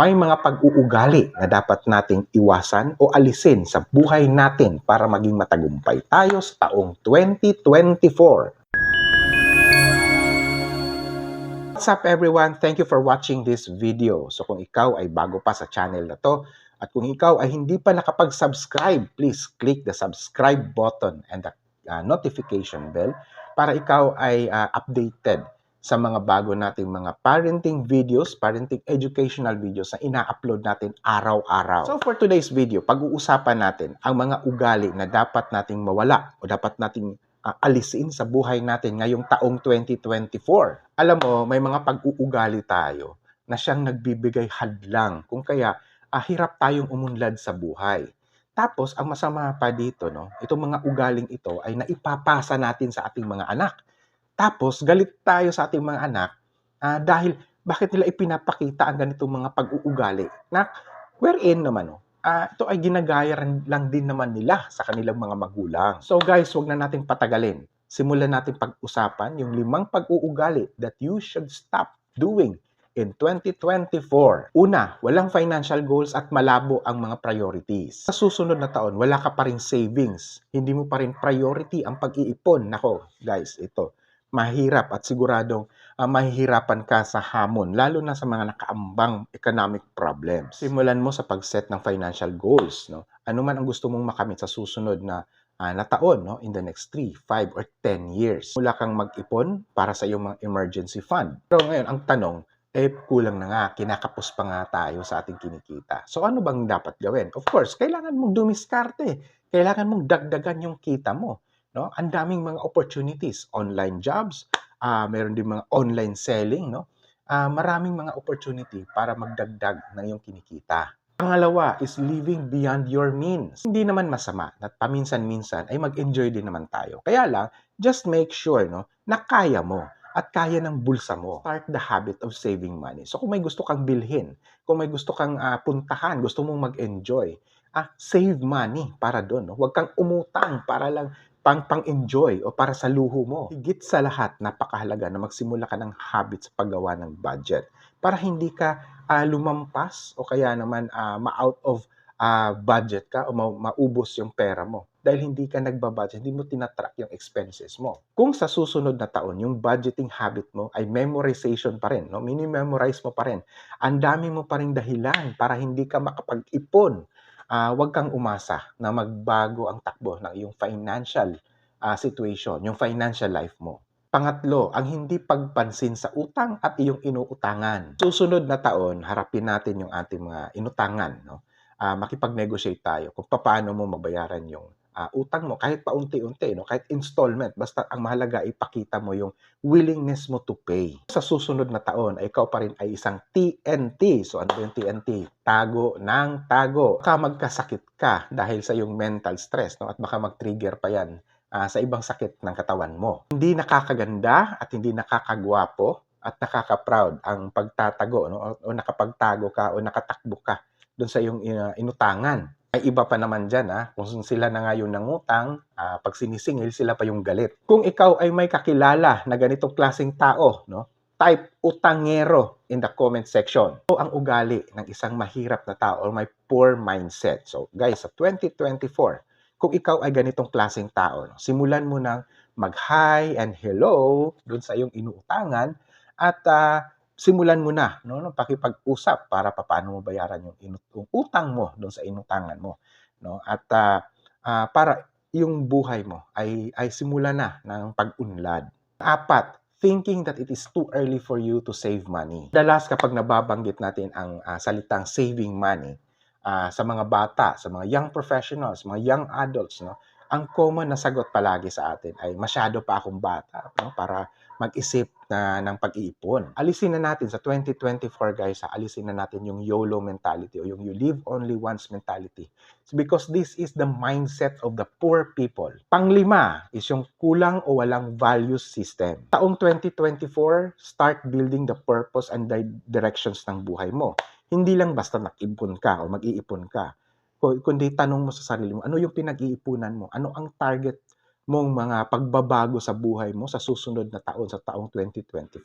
May mga pag-uugali na dapat nating iwasan o alisin sa buhay natin para maging matagumpay tayo sa taong 2024. What's up everyone? Thank you for watching this video. So kung ikaw ay bago pa sa channel na to at kung ikaw ay hindi pa nakapag-subscribe, please click the subscribe button and the uh, notification bell para ikaw ay uh, updated sa mga bago nating mga parenting videos, parenting educational videos na ina-upload natin araw-araw. So for today's video, pag-uusapan natin ang mga ugali na dapat nating mawala o dapat nating uh, alisin sa buhay natin ngayong taong 2024. Alam mo, may mga pag-uugali tayo na siyang nagbibigay hadlang kung kaya uh, hirap tayong umunlad sa buhay. Tapos, ang masama pa dito, no, itong mga ugaling ito ay naipapasa natin sa ating mga anak tapos, galit tayo sa ating mga anak uh, dahil bakit nila ipinapakita ang ganitong mga pag-uugali na wherein naman, no, uh, ito ay ginagaya lang din naman nila sa kanilang mga magulang. So guys, wag na nating patagalin. Simulan natin pag-usapan yung limang pag-uugali that you should stop doing in 2024. Una, walang financial goals at malabo ang mga priorities. Sa susunod na taon, wala ka pa rin savings. Hindi mo pa rin priority ang pag-iipon. Nako, guys, ito mahirap at siguradong uh, mahihirapan ka sa hamon, lalo na sa mga nakaambang economic problems. Simulan mo sa pag-set ng financial goals. No? Ano man ang gusto mong makamit sa susunod na uh, na taon no? in the next 3, 5, or 10 years. Mula kang mag-ipon para sa iyong mga emergency fund. Pero ngayon, ang tanong, eh kulang na nga, kinakapos pa nga tayo sa ating kinikita. So ano bang dapat gawin? Of course, kailangan mong dumiskarte. Kailangan mong dagdagan yung kita mo no? Ang daming mga opportunities, online jobs, uh, meron din mga online selling, no? Uh, maraming mga opportunity para magdagdag ng iyong kinikita. Pangalawa is living beyond your means. Hindi naman masama na paminsan-minsan ay mag-enjoy din naman tayo. Kaya lang, just make sure no, na kaya mo at kaya ng bulsa mo. Start the habit of saving money. So kung may gusto kang bilhin, kung may gusto kang uh, puntahan, gusto mong mag-enjoy, ah, save money para doon. No? Huwag kang umutang para lang pang pang-enjoy o para sa luho mo. Higit sa lahat, napakahalaga na magsimula ka ng habit sa paggawa ng budget para hindi ka uh, lumampas o kaya naman uh, ma-out of uh, budget ka o ma- maubos yung pera mo dahil hindi ka nagbabudget, hindi mo tinatrack yung expenses mo. Kung sa susunod na taon, yung budgeting habit mo ay memorization pa rin, no? mini-memorize mo pa rin, ang dami mo pa rin dahilan para hindi ka makapag-ipon uh, huwag kang umasa na magbago ang takbo ng iyong financial uh, situation, yung financial life mo. Pangatlo, ang hindi pagpansin sa utang at iyong inuutangan. Susunod na taon, harapin natin yung ating mga inutangan. No? Uh, makipag-negotiate tayo kung paano mo mabayaran yung uh, utang mo kahit paunti-unti, no? kahit installment. Basta ang mahalaga, ipakita mo yung willingness mo to pay. Sa susunod na taon, ay ikaw pa rin ay isang TNT. So ano yung TNT? Tago ng tago. Baka magkasakit ka dahil sa yung mental stress no? at baka mag-trigger pa yan uh, sa ibang sakit ng katawan mo. Hindi nakakaganda at hindi nakakagwapo at nakaka-proud ang pagtatago no? o, o nakapagtago ka o nakatakbo ka doon sa iyong uh, inutangan may iba pa naman dyan, ha? kung sila na nga yung nangutang, uh, pag sinisingil, sila pa yung galit. Kung ikaw ay may kakilala na ganitong klaseng tao, no? type utangero in the comment section. So, ang ugali ng isang mahirap na tao or may poor mindset. So, guys, sa 2024, kung ikaw ay ganitong klaseng tao, no? simulan mo nang mag-hi and hello dun sa iyong inuutangan at uh, simulan mo na no, no pakipag-usap para paano mo bayaran yung, yung utang mo doon sa inutangan mo no at uh, uh, para yung buhay mo ay ay simula na ng pag-unlad. Apat, thinking that it is too early for you to save money. Dalas kapag nababanggit natin ang uh, salitang saving money uh, sa mga bata, sa mga young professionals, mga young adults, no, ang common na sagot palagi sa atin ay masyado pa akong bata no, para mag-isip na ng pag-iipon. Alisin na natin sa 2024 guys, ha, alisin na natin yung YOLO mentality o yung you live only once mentality. It's because this is the mindset of the poor people. Panglima is yung kulang o walang values system. Taong 2024, start building the purpose and the directions ng buhay mo. Hindi lang basta nag-ipon ka o mag-iipon ka kundi tanong mo sa sarili mo, ano yung pinag-iipunan mo? Ano ang target mong mga pagbabago sa buhay mo sa susunod na taon, sa taong 2024.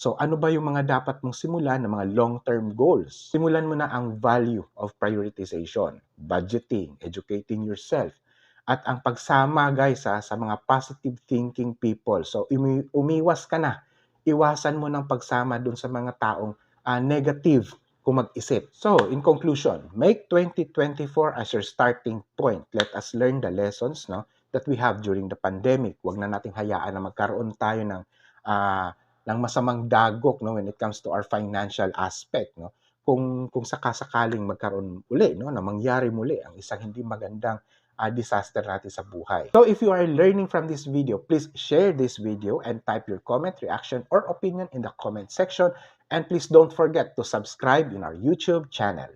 So ano ba yung mga dapat mong simulan na mga long-term goals? Simulan mo na ang value of prioritization, budgeting, educating yourself, at ang pagsama guys ha, sa mga positive thinking people. So umi- umiwas ka na. Iwasan mo ng pagsama dun sa mga taong ah, negative kung mag-isip. So, in conclusion, make 2024 as your starting point. Let us learn the lessons no, that we have during the pandemic. Huwag na nating hayaan na magkaroon tayo ng ah, ng masamang dagok no when it comes to our financial aspect no kung kung sakasakaling magkaroon uli no na mangyari muli ang isang hindi magandang ah, disaster natin sa buhay. So if you are learning from this video, please share this video and type your comment, reaction, or opinion in the comment section. And please don't forget to subscribe in our YouTube channel.